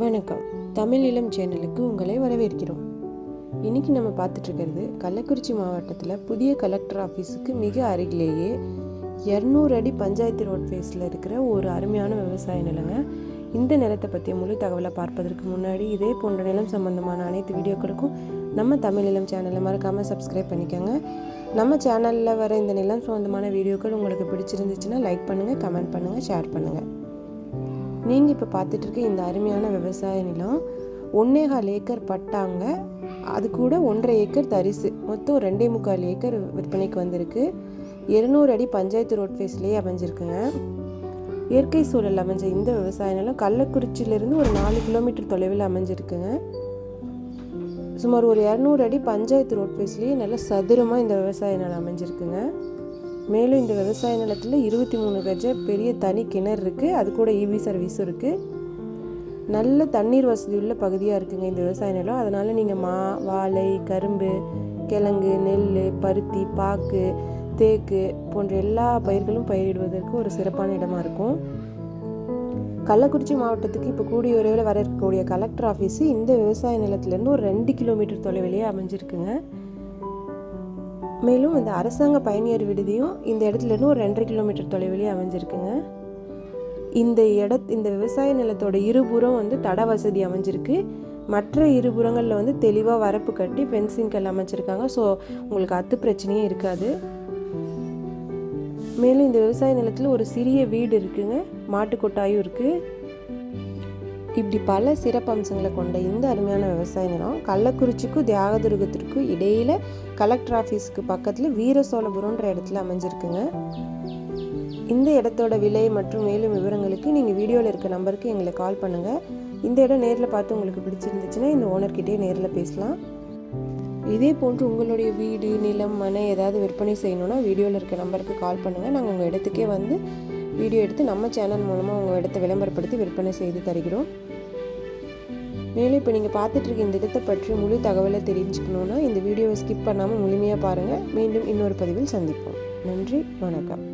வணக்கம். தமிழ் இளம் சேனலுக்கு உங்களை வரவேற்கிறோம். இன்னைக்கு நம்ம பார்த்துட்டு இருக்கிறது கள்ளக்குறிச்சி மாவட்டத்தில் புதிய கலெக்டர் ஆஃபீஸுக்கு மிக அருகிலேயே இரநூறு அடி பஞ்சாயத்து ரோட் ஃபேஸில் இருக்கிற ஒரு அருமையான விவசாய நிலங்க. இந்த நிலத்தை பற்றிய முழு தகவலை பார்ப்பதற்கு முன்னாடி இதே போன்ற நிலம் சம்பந்தமான அனைத்து வீடியோக்களுக்கும் நம்ம தமிழ் இளம் சேனலை மறக்காமல் சப்ஸ்கிரைப் பண்ணிக்கோங்க. நம்ம சேனலில் வர இந்த நிலம் சம்மந்தமான வீடியோக்கள் உங்களுக்கு பிடிச்சிருந்துச்சுன்னா லைக் பண்ணுங்கள் கமெண்ட் பண்ணுங்கள் ஷேர் பண்ணுங்கள் நீங்கள் இப்போ பார்த்துட்டு இருக்க இந்த அருமையான விவசாய நிலம் ஒன்னேகால் ஏக்கர் பட்டாங்க. அது கூட ஒன்றரை ஏக்கர் தரிசு. மொத்தம் ரெண்டே முக்கால் ஏக்கர் விற்பனைக்கு வந்திருக்கு. இருநூறு அடி பஞ்சாயத்து ரோட் ஃபேஸ்லேயே அமைஞ்சிருக்குங்க இயற்கை சூழல் அமைஞ்ச இந்த விவசாய நிலம் கள்ளக்குறிச்சியிலேருந்து ஒரு நாலு கிலோமீட்டர் தொலைவில் அமைஞ்சிருக்குங்க சுமார் ஒரு இரநூறு அடி பஞ்சாயத்து ரோட் ஃபேஸ்லேயே நல்ல சதுரமாக இந்த விவசாய நிலம் அமைஞ்சிருக்குங்க. மேலும் இந்த விவசாய நிலத்தில் இருபத்தி மூணு கஜ பெரிய தனி கிணறு இருக்குது அது கூட இவி சர்வீஸும் இருக்குது நல்ல தண்ணீர் வசதி உள்ள பகுதியாக இருக்குங்க இந்த விவசாய நிலம். அதனால் நீங்கள் மா வாழை கரும்பு கிழங்கு நெல் பருத்தி பாக்கு தேக்கு போன்ற எல்லா பயிர்களும் பயிரிடுவதற்கு ஒரு சிறப்பான இடமாக இருக்கும். கள்ளக்குறிச்சி மாவட்டத்துக்கு இப்போ கூடிய விரைவில் வர இருக்கக்கூடிய கலெக்டர் ஆஃபீஸு இந்த விவசாய நிலத்திலேருந்து ஒரு ரெண்டு கிலோமீட்டர் தொலைவிலேயே அமைஞ்சிருக்குங்க. மேலும் இந்த அரசாங்க பயணியர் விடுதியும் இந்த இடத்துலேருந்து ஒரு ரெண்டரை கிலோமீட்டர் தொலைவிலேயே அமைஞ்சிருக்குங்க. இந்த இட இந்த விவசாய நிலத்தோட இருபுறம் வந்து தட வசதி அமைஞ்சிருக்கு. மற்ற இருபுறங்களில் வந்து தெளிவாக வரப்பு கட்டி ஃபென்சிங்கல் அமைச்சிருக்காங்க. ஸோ உங்களுக்கு அத்து பிரச்சனையும் இருக்காது. மேலும் இந்த விவசாய நிலத்தில் ஒரு சிறிய வீடு இருக்குங்க. மாட்டுக்கொட்டாயும் இருக்குது இப்படி பல சிறப்பம்சங்களை கொண்ட இந்த அருமையான விவசாய நிலம் கள்ளக்குறிச்சிக்கும் தியாகதுருகத்திற்கும் இடையில கலெக்டர் ஆஃபீஸ்க்கு பக்கத்தில் வீரசோழபுரம்ன்ற இடத்துல அமைஞ்சிருக்குங்க. இந்த இடத்தோட விலை மற்றும் மேலும் விவரங்களுக்கு நீங்கள் வீடியோவில் இருக்க நம்பருக்கு எங்களை கால் பண்ணுங்கள் இந்த இடம் நேரில் பார்த்து உங்களுக்கு பிடிச்சிருந்துச்சுன்னா இந்த ஓனர்கிட்டயே நேரில் பேசலாம். இதே போன்று உங்களுடைய வீடு நிலம் மனை ஏதாவது விற்பனை செய்யணும்னா வீடியோவில் இருக்க நம்பருக்கு கால் பண்ணுங்கள் நாங்கள் உங்கள் இடத்துக்கே வந்து வீடியோ எடுத்து நம்ம சேனல் மூலமாக உங்கள் இடத்த விளம்பரப்படுத்தி விற்பனை செய்து தருகிறோம். மேலும் இப்போ நீங்கள் பார்த்துட்டு இருக்க இந்த இடத்தை பற்றி முழு தகவலை தெரிஞ்சுக்கணுன்னா இந்த வீடியோவை ஸ்கிப் பண்ணாமல் முழுமையாக பாருங்கள் மீண்டும் இன்னொரு பதிவில் சந்திப்போம். நன்றி வணக்கம்.